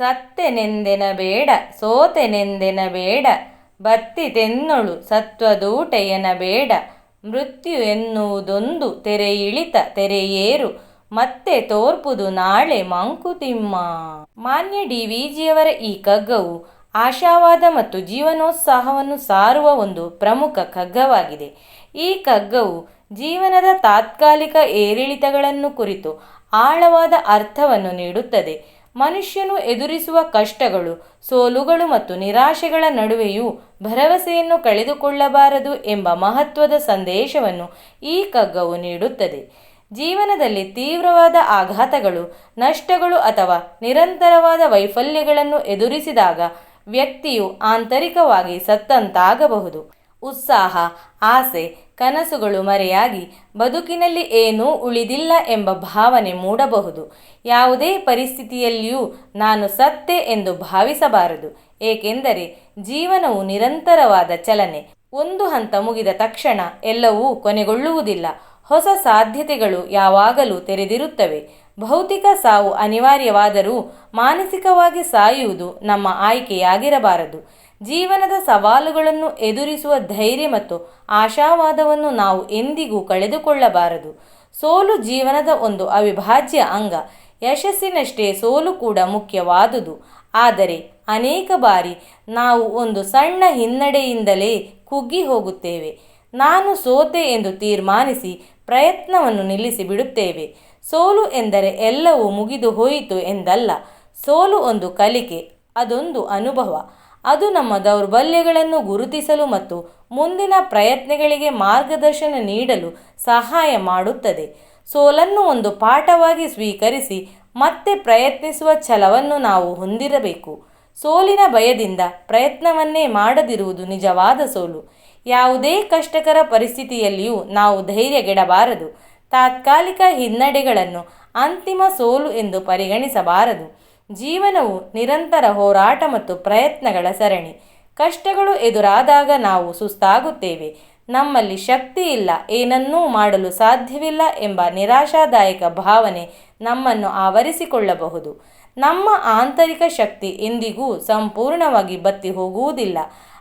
ಸತ್ತೆನೆಂದೆನಬೇಡ ಸೋತೆನೆಂದೆನಬೇಡ ಬತ್ತಿತೆನ್ನೊಳು ಸತ್ವದೂಟೆಯನಬೇಡ, ಮೃತ್ಯು ಎನ್ನುವುದೊಂದು ತೆರೆಯಿಳಿತ ತೆರೆಯೇರು, ಮತ್ತೆ ತೋರ್ಪುದು ನಾಳೆ ಮಂಕುತಿಮ್ಮ. ಮಾನ್ಯ ಡಿ ವಿ ಜಿಯವರ ಈ ಕಗ್ಗವು ಆಶಾವಾದ ಮತ್ತು ಜೀವನೋತ್ಸಾಹವನ್ನು ಸಾರುವ ಒಂದು ಪ್ರಮುಖ ಕಗ್ಗವಾಗಿದೆ ಈ ಕಗ್ಗವು ಜೀವನದ ತಾತ್ಕಾಲಿಕ ಏರಿಳಿತಗಳನ್ನು ಕುರಿತು ಆಳವಾದ ಅರ್ಥವನ್ನು ನೀಡುತ್ತದೆ. ಮನುಷ್ಯನು ಎದುರಿಸುವ ಕಷ್ಟಗಳು, ಸೋಲುಗಳು ಮತ್ತು ನಿರಾಶೆಗಳ ನಡುವೆಯೂ ಭರವಸೆಯನ್ನು ಕಳೆದುಕೊಳ್ಳಬಾರದು ಎಂಬ ಮಹತ್ವದ ಸಂದೇಶವನ್ನು ಈ ಕಗ್ಗವು ನೀಡುತ್ತದೆ. ಜೀವನದಲ್ಲಿ ತೀವ್ರವಾದ ಆಘಾತಗಳು, ನಷ್ಟಗಳು ಅಥವಾ ನಿರಂತರವಾದ ವೈಫಲ್ಯಗಳನ್ನು ಎದುರಿಸಿದಾಗ ವ್ಯಕ್ತಿಯು ಆಂತರಿಕವಾಗಿ ಸತ್ತಂತಾಗಬಹುದು. ಉತ್ಸಾಹ, ಆಸೆ, ಕನಸುಗಳು ಮರೆಯಾಗಿ ಬದುಕಿನಲ್ಲಿ ಏನೂ ಉಳಿದಿಲ್ಲ ಎಂಬ ಭಾವನೆ ಮೂಡಬಹುದು. ಯಾವುದೇ ಪರಿಸ್ಥಿತಿಯಲ್ಲಿಯೂ ನಾನು ಸತ್ತೆ ಎಂದು ಭಾವಿಸಬಾರದು, ಏಕೆಂದರೆ ಜೀವನವು ನಿರಂತರವಾದ ಚಲನೆ. ಒಂದು ಹಂತ ಮುಗಿದ ತಕ್ಷಣ ಎಲ್ಲವೂ ಕೊನೆಗೊಳ್ಳುವುದಿಲ್ಲ. ಹೊಸ ಸಾಧ್ಯತೆಗಳು ಯಾವಾಗಲೂ ತೆರೆದಿರುತ್ತವೆ. ಭೌತಿಕ ಸಾವು ಅನಿವಾರ್ಯವಾದರೂ ಮಾನಸಿಕವಾಗಿ ಸಾಯುವುದು ನಮ್ಮ ಆಯ್ಕೆಯಾಗಿರಬಾರದು. ಜೀವನದ ಸವಾಲುಗಳನ್ನು ಎದುರಿಸುವ ಧೈರ್ಯ ಮತ್ತು ಆಶಾವಾದವನ್ನು ನಾವು ಎಂದಿಗೂ ಕಳೆದುಕೊಳ್ಳಬಾರದು. ಸೋಲು ಜೀವನದ ಒಂದು ಅವಿಭಾಜ್ಯ ಅಂಗ. ಯಶಸ್ಸಿನಷ್ಟೇ ಸೋಲು ಕೂಡ ಮುಖ್ಯವಾದುದು. ಆದರೆ ಅನೇಕ ಬಾರಿ ನಾವು ಒಂದು ಸಣ್ಣ ಹಿನ್ನಡೆಯಿಂದಲೇ ಕುಗ್ಗಿ ಹೋಗುತ್ತೇವೆ. ನಾನು ಸೋತೆ ಎಂದು ತೀರ್ಮಾನಿಸಿ ಪ್ರಯತ್ನವನ್ನು ನಿಲ್ಲಿಸಿ ಬಿಡುತ್ತೇವೆ. ಸೋಲು ಎಂದರೆ ಎಲ್ಲವೂ ಮುಗಿದು ಹೋಯಿತು ಎಂದಲ್ಲ. ಸೋಲು ಒಂದು ಕಲಿಕೆ, ಅದೊಂದು ಅನುಭವ. ಅದು ನಮ್ಮ ದೌರ್ಬಲ್ಯಗಳನ್ನು ಗುರುತಿಸಲು ಮತ್ತು ಮುಂದಿನ ಪ್ರಯತ್ನಗಳಿಗೆ ಮಾರ್ಗದರ್ಶನ ನೀಡಲು ಸಹಾಯ ಮಾಡುತ್ತದೆ. ಸೋಲನ್ನು ಒಂದು ಪಾಠವಾಗಿ ಸ್ವೀಕರಿಸಿ ಮತ್ತೆ ಪ್ರಯತ್ನಿಸುವ ಛಲವನ್ನು ನಾವು ಹೊಂದಿರಬೇಕು. ಸೋಲಿನ ಭಯದಿಂದ ಪ್ರಯತ್ನವನ್ನೇ ಮಾಡದಿರುವುದು ನಿಜವಾದ ಸೋಲು. ಯಾವುದೇ ಕಷ್ಟಕರ ಪರಿಸ್ಥಿತಿಯಲ್ಲಿಯೂ ನಾವು ಧೈರ್ಯಗೆಡಬಾರದು. ತಾತ್ಕಾಲಿಕ ಹಿನ್ನಡೆಗಳನ್ನು ಅಂತಿಮ ಸೋಲು ಎಂದು ಪರಿಗಣಿಸಬಾರದು. ಜೀವನವು ನಿರಂತರ ಹೋರಾಟ ಮತ್ತು ಪ್ರಯತ್ನಗಳ ಸರಣಿ. ಕಷ್ಟಗಳು ಎದುರಾದಾಗ ನಾವು ಸುಸ್ತಾಗುತ್ತೇವೆ. ನಮ್ಮಲ್ಲಿ ಶಕ್ತಿ ಇಲ್ಲ, ಏನನ್ನೂ ಮಾಡಲು ಸಾಧ್ಯವಿಲ್ಲ ಎಂಬ ನಿರಾಶಾದಾಯಕ ಭಾವನೆ ನಮ್ಮನ್ನು ಆವರಿಸಿಕೊಳ್ಳಬಹುದು. ನಮ್ಮ ಆಂತರಿಕ ಶಕ್ತಿ ಎಂದಿಗೂ ಸಂಪೂರ್ಣವಾಗಿ ಬತ್ತಿ ಹೋಗುವುದಿಲ್ಲ.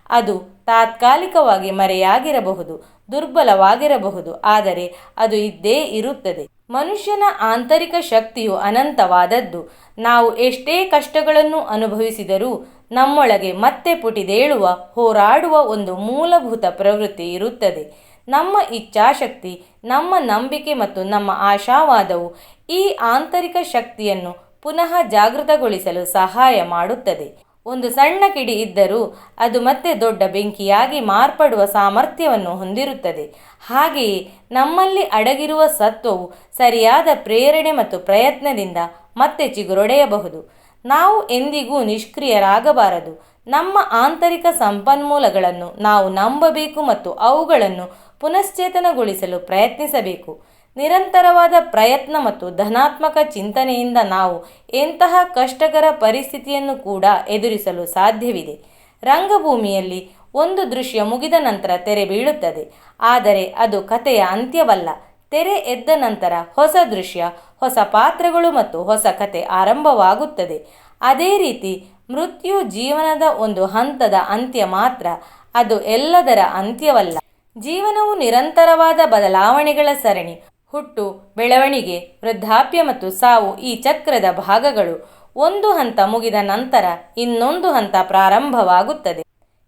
ಅದು ತಾತ್ಕಾಲಿಕವಾಗಿ ಮರೆಯಾಗಿರಬಹುದು, ದುರ್ಬಲವಾಗಿರಬಹುದು, ಆದರೆ ಅದು ಇದ್ದೇ ಇರುತ್ತದೆ. ಮನುಷ್ಯನ ಆಂತರಿಕ ಶಕ್ತಿಯು ಅನಂತವಾದದ್ದು. ನಾವು ಎಷ್ಟೇ ಕಷ್ಟಗಳನ್ನು ಅನುಭವಿಸಿದರೂ ನಮ್ಮೊಳಗೆ ಮತ್ತೆ ಪುಟಿದೇಳುವ, ಹೋರಾಡುವ ಒಂದು ಮೂಲಭೂತ ಪ್ರವೃತ್ತಿ ಇರುತ್ತದೆ. ನಮ್ಮ ಇಚ್ಛಾಶಕ್ತಿ, ನಮ್ಮ ನಂಬಿಕೆ ಮತ್ತು ನಮ್ಮ ಆಶಾವಾದವು ಈ ಆಂತರಿಕ ಶಕ್ತಿಯನ್ನು ಪುನಃ ಜಾಗೃತಗೊಳಿಸಲು ಸಹಾಯ ಮಾಡುತ್ತದೆ. ಒಂದು ಸಣ್ಣ ಕಿಡಿ ಇದ್ದರೂ ಅದು ಮತ್ತೆ ದೊಡ್ಡ ಬೆಂಕಿಯಾಗಿ ಮಾರ್ಪಡುವ ಸಾಮರ್ಥ್ಯವನ್ನು ಹೊಂದಿರುತ್ತದೆ. ಹಾಗೆಯೇ ನಮ್ಮಲ್ಲಿ ಅಡಗಿರುವ ಸತ್ವವು ಸರಿಯಾದ ಪ್ರೇರಣೆ ಮತ್ತು ಪ್ರಯತ್ನದಿಂದ ಮತ್ತೆ ಚಿಗುರೊಡೆಯಬಹುದು. ನಾವು ಎಂದಿಗೂ ನಿಷ್ಕ್ರಿಯರಾಗಬಾರದು. ನಮ್ಮ ಆಂತರಿಕ ಸಂಪನ್ಮೂಲಗಳನ್ನು ನಾವು ನಂಬಬೇಕು ಮತ್ತು ಅವುಗಳನ್ನು ಪುನಶ್ಚೇತನಗೊಳಿಸಲು ಪ್ರಯತ್ನಿಸಬೇಕು. ನಿರಂತರವಾದ ಪ್ರಯತ್ನ ಮತ್ತು ಧನಾತ್ಮಕ ಚಿಂತನೆಯಿಂದ ನಾವು ಎಂತಹ ಕಷ್ಟಕರ ಪರಿಸ್ಥಿತಿಯನ್ನು ಕೂಡ ಎದುರಿಸಲು ಸಾಧ್ಯವಿದೆ. ರಂಗಭೂಮಿಯಲ್ಲಿ ಒಂದು ದೃಶ್ಯ ಮುಗಿದ ನಂತರ ತೆರೆ ಬೀಳುತ್ತದೆ. ಆದರೆ ಅದು ಕಥೆಯ ಅಂತ್ಯವಲ್ಲ. ತೆರೆ ಎದ್ದ ನಂತರ ಹೊಸ ದೃಶ್ಯ, ಹೊಸ ಪಾತ್ರಗಳು ಮತ್ತು ಹೊಸ ಕತೆ ಆರಂಭವಾಗುತ್ತದೆ. ಅದೇ ರೀತಿ ಮೃತ್ಯು ಜೀವನದ ಒಂದು ಹಂತದ ಅಂತ್ಯ ಮಾತ್ರ. ಅದು ಎಲ್ಲದರ ಅಂತ್ಯವಲ್ಲ. ಜೀವನವು ನಿರಂತರವಾದ ಬದಲಾವಣೆಗಳ ಸರಣಿ. ಹುಟ್ಟು, ಬೆಳವಣಿಗೆ, ವೃದ್ಧಾಪ್ಯ ಮತ್ತು ಸಾವು ಈ ಚಕ್ರದ ಭಾಗಗಳು. ಒಂದು ಹಂತ ಮುಗಿದ ನಂತರ ಇನ್ನೊಂದು ಹಂತ ಪ್ರಾರಂಭವಾಗುತ್ತದೆ.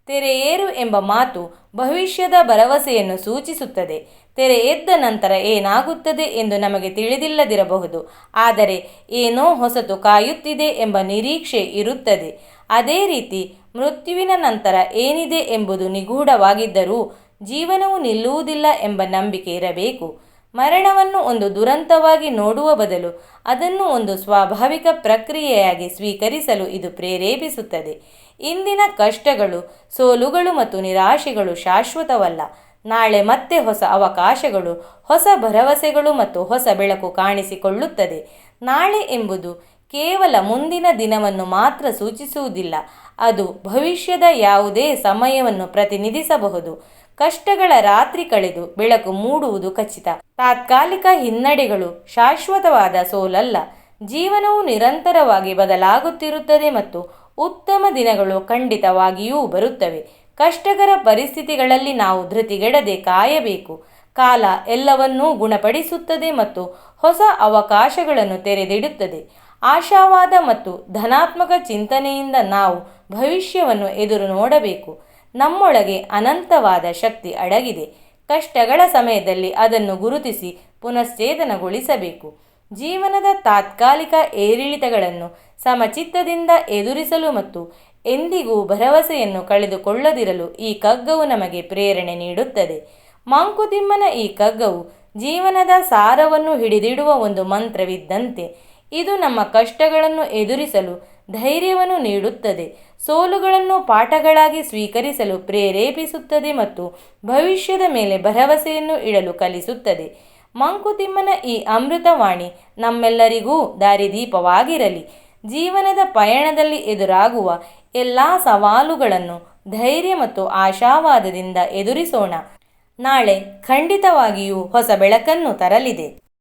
ತೆರೆಯೇರು ಎಂಬ ಮಾತು ಭವಿಷ್ಯದ ಭರವಸೆಯನ್ನು ಸೂಚಿಸುತ್ತದೆ. ತೆರೆ ಎದ್ದ ನಂತರ ಏನಾಗುತ್ತದೆ ಎಂದು ನಮಗೆ ತಿಳಿದಿಲ್ಲದಿರಬಹುದು. ಆದರೆ ಏನೋ ಹೊಸತು ಕಾಯುತ್ತಿದೆ ಎಂಬ ನಿರೀಕ್ಷೆ ಇರುತ್ತದೆ. ಅದೇ ರೀತಿ ಮೃತ್ಯುವಿನ ನಂತರ ಏನಿದೆ ಎಂಬುದು ನಿಗೂಢವಾಗಿದ್ದರೂ ಜೀವನವು ನಿಲ್ಲುವುದಿಲ್ಲ ಎಂಬ ನಂಬಿಕೆ ಇರಬೇಕು. ಮರಣವನ್ನು ಒಂದು ದುರಂತವಾಗಿ ನೋಡುವ ಬದಲು ಅದನ್ನು ಒಂದು ಸ್ವಾಭಾವಿಕ ಪ್ರಕ್ರಿಯೆಯಾಗಿ ಸ್ವೀಕರಿಸಲು ಇದು ಪ್ರೇರೇಪಿಸುತ್ತದೆ. ಇಂದಿನ ಕಷ್ಟಗಳು, ಸೋಲುಗಳು ಮತ್ತು ನಿರಾಶೆಗಳು ಶಾಶ್ವತವಲ್ಲ. ನಾಳೆ ಮತ್ತೆ ಹೊಸ ಅವಕಾಶಗಳು, ಹೊಸ ಭರವಸೆಗಳು ಮತ್ತು ಹೊಸ ಬೆಳಕು ಕಾಣಿಸಿಕೊಳ್ಳುತ್ತದೆ. ನಾಳೆ ಎಂಬುದು ಕೇವಲ ಮುಂದಿನ ದಿನವನ್ನು ಮಾತ್ರ ಸೂಚಿಸುವುದಿಲ್ಲ. ಅದು ಭವಿಷ್ಯದ ಯಾವುದೇ ಸಮಯವನ್ನು ಪ್ರತಿನಿಧಿಸಬಹುದು. ಕಷ್ಟಗಳ ರಾತ್ರಿ ಕಳೆದು ಬೆಳಕು ಮೂಡುವುದು ಖಚಿತ. ತಾತ್ಕಾಲಿಕ ಹಿನ್ನಡೆಗಳು ಶಾಶ್ವತವಾದ ಸೋಲಲ್ಲ. ಜೀವನವು ನಿರಂತರವಾಗಿ ಬದಲಾಗುತ್ತಿರುತ್ತದೆ ಮತ್ತು ಉತ್ತಮ ದಿನಗಳು ಖಂಡಿತವಾಗಿಯೂ ಬರುತ್ತವೆ. ಕಷ್ಟಕರ ಪರಿಸ್ಥಿತಿಗಳಲ್ಲಿ ನಾವು ಧೃತಿಗೆಡದೆ ಕಾಯಬೇಕು. ಕಾಲ ಎಲ್ಲವನ್ನೂ ಗುಣಪಡಿಸುತ್ತದೆ ಮತ್ತು ಹೊಸ ಅವಕಾಶಗಳನ್ನು ತೆರೆದಿಡುತ್ತದೆ. ಆಶಾವಾದ ಮತ್ತು ಧನಾತ್ಮಕ ಚಿಂತನೆಯಿಂದ ನಾವು ಭವಿಷ್ಯವನ್ನು ಎದುರು ನೋಡಬೇಕು. ನಮ್ಮೊಳಗೆ ಅನಂತವಾದ ಶಕ್ತಿ ಅಡಗಿದೆ. ಕಷ್ಟಗಳ ಸಮಯದಲ್ಲಿ ಅದನ್ನು ಗುರುತಿಸಿ ಪುನಶ್ಚೇತನಗೊಳಿಸಬೇಕು. ಜೀವನದ ತಾತ್ಕಾಲಿಕ ಏರಿಳಿತಗಳನ್ನು ಸಮಚಿತ್ತದಿಂದ ಎದುರಿಸಲು ಮತ್ತು ಎಂದಿಗೂ ಭರವಸೆಯನ್ನು ಕಳೆದುಕೊಳ್ಳದಿರಲು ಈ ಕಗ್ಗವು ನಮಗೆ ಪ್ರೇರಣೆ ನೀಡುತ್ತದೆ. ಮಾಂಕುತಿಮ್ಮನ ಈ ಕಗ್ಗವು ಜೀವನದ ಸಾರವನ್ನು ಹಿಡಿದಿಡುವ ಒಂದು ಮಂತ್ರವಿದ್ದಂತೆ. ಇದು ನಮ್ಮ ಕಷ್ಟಗಳನ್ನು ಎದುರಿಸಲು ಧೈರ್ಯವನ್ನು ನೀಡುತ್ತದೆ. ಸೋಲುಗಳನ್ನು ಪಾಠಗಳಾಗಿ ಸ್ವೀಕರಿಸಲು ಪ್ರೇರೇಪಿಸುತ್ತದೆ ಮತ್ತು ಭವಿಷ್ಯದ ಮೇಲೆ ಭರವಸೆಯನ್ನು ಇಡಲು ಕಲಿಸುತ್ತದೆ. ಮಂಕುತಿಮ್ಮನ ಈ ಅಮೃತವಾಣಿ ನಮ್ಮೆಲ್ಲರಿಗೂ ದಾರಿದೀಪವಾಗಿರಲಿ. ಜೀವನದ ಪಯಣದಲ್ಲಿ ಎದುರಾಗುವ ಎಲ್ಲ ಸವಾಲುಗಳನ್ನು ಧೈರ್ಯ ಮತ್ತು ಆಶಾವಾದದಿಂದ ಎದುರಿಸೋಣ. ನಾಳೆ ಖಂಡಿತವಾಗಿಯೂ ಹೊಸ ಬೆಳಕನ್ನು ತರಲಿದೆ.